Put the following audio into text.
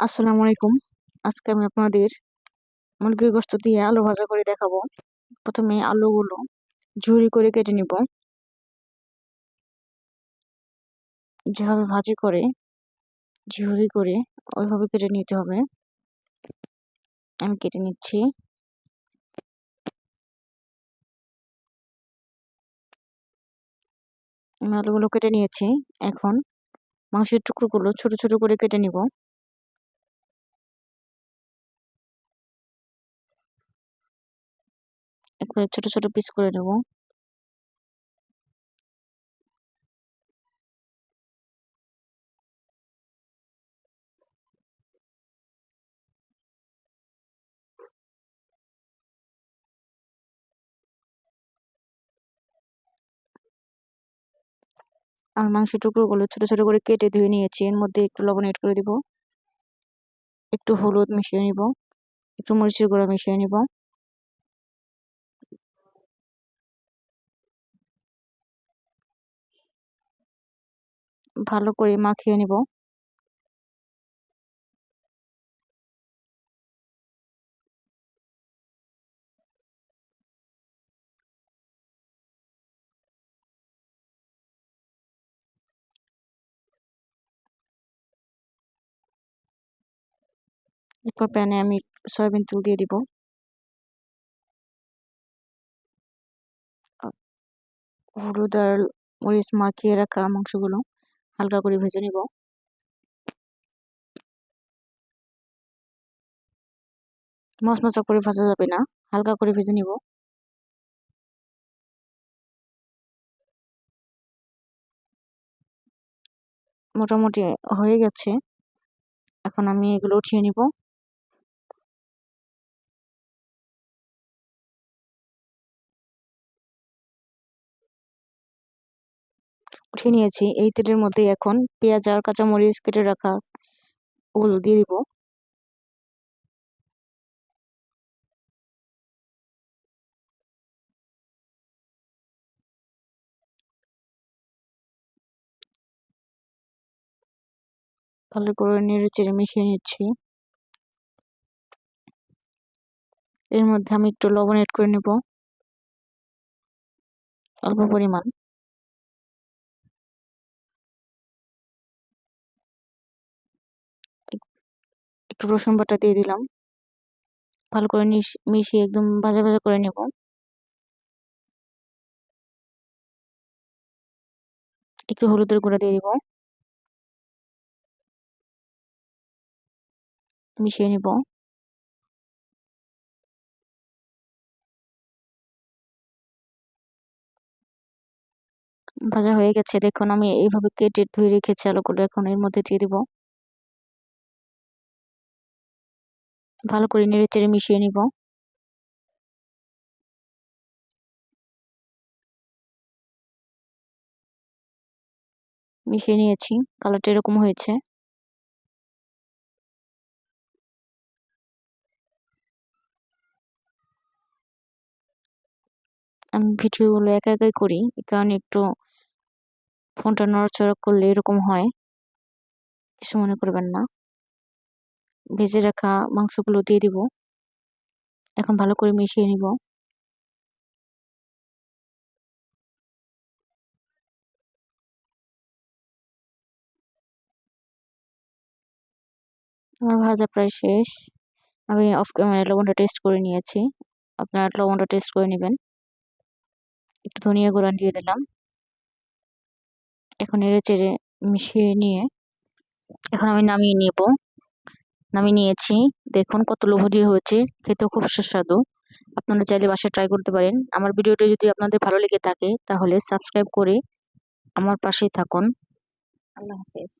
আসসালামু আলাইকুম। আজকে আমি আপনাদের মুরগির গোস্ত দিয়ে আলু ভাজা করে দেখাবো। প্রথমে আলুগুলো ঝুরি করে কেটে নিব। যেভাবে ভাজি করে, ঝুরি করে ওইভাবে কেটে নিতে হবে। আমি কেটে নিচ্ছি। আমি আলুগুলো কেটে নিয়েছি। এখন মাংসের টুকরোগুলো ছোট ছোট করে কেটে নিব। একবারে ছোট ছোট পিস করে নেব। আর মাংসের টুকরোগুলো ছোট ছোট করে কেটে ধুয়ে নিয়েছি। এর মধ্যে একটু লবণ এড করে দিব। একটু হলুদ মিশিয়ে নিব। একটু মরিচের গুঁড়া মিশিয়ে নিব। ভালো করে মাখিয়ে নিব। এরপর প্যানে আমি সয়াবিন তেল দিয়ে দিব। হলুদ আর মরিচ মাখিয়ে রাখা মাংসগুলো। হালকা করে ভেজে নেব। মশমশা করে ভাজা যাবে না, হালকা করে ভেজে নিব। মোটামুটি হয়ে গেছে। এখন আমি এগুলো উঠিয়ে নিব। উঠিয়ে নিয়েছি। এই তেলের মধ্যে এখন পেঁয়াজ আর কাঁচামরিচ কেটে রাখা ওগুলো দিয়ে দিব। ভালো করে নেড়ে চেড়ে মিশিয়ে নিচ্ছি। এর মধ্যে আমি একটু লবণ এড করে নেব। অল্প পরিমাণ। একটু রসুন বাটা দিয়ে দিলাম। ভালো করে মিশিয়ে একদম ভাজা ভাজা করে নেব। একটু হলুদের গুঁড়া দিয়ে দিব। মিশিয়ে নিব। ভাজা হয়ে গেছে। দেখুন, আমি এইভাবে কেটে ধুয়ে রেখেছি আলুগুলো। এখন এর মধ্যে দিয়ে দিব। ভালো করে নেড়ে চেড়ে মিশিয়ে নিব। মিশিয়ে নিয়েছি, কালারটা এরকম হয়েছে। আমি ভিডিওগুলো একা একাই করি কারণ একটু ফোনটা নড়াচড়া করলে এরকম হয়, কিছু মনে করবেন না। ভেজে রাখা মাংসগুলো দিয়ে দিব। এখন ভালো করে মিশিয়ে নিব। আমার ভাজা প্রায় শেষ। আমি অফ মানে লবণটা টেস্ট করে নিয়েছি। আপনারা লবণটা টেস্ট করে নেবেন। একটু ধনিয়া গুঁড়া দিয়ে দিলাম। এখন এড়ে চেড়ে মিশিয়ে নিয়ে এখন আমি নামিয়ে নেব। নামিয়ে নিয়েছি। দেখুন কত লোভনীয় হয়েছে। খেতেও খুব সুস্বাদু। আপনারা চাইলে বাসায় ট্রাই করতে পারেন। আমার ভিডিওটি যদি আপনাদের ভালো লেগে থাকে, তাহলে সাবস্ক্রাইব করে আমার পাশেই থাকুন। আল্লাহ হাফেজ।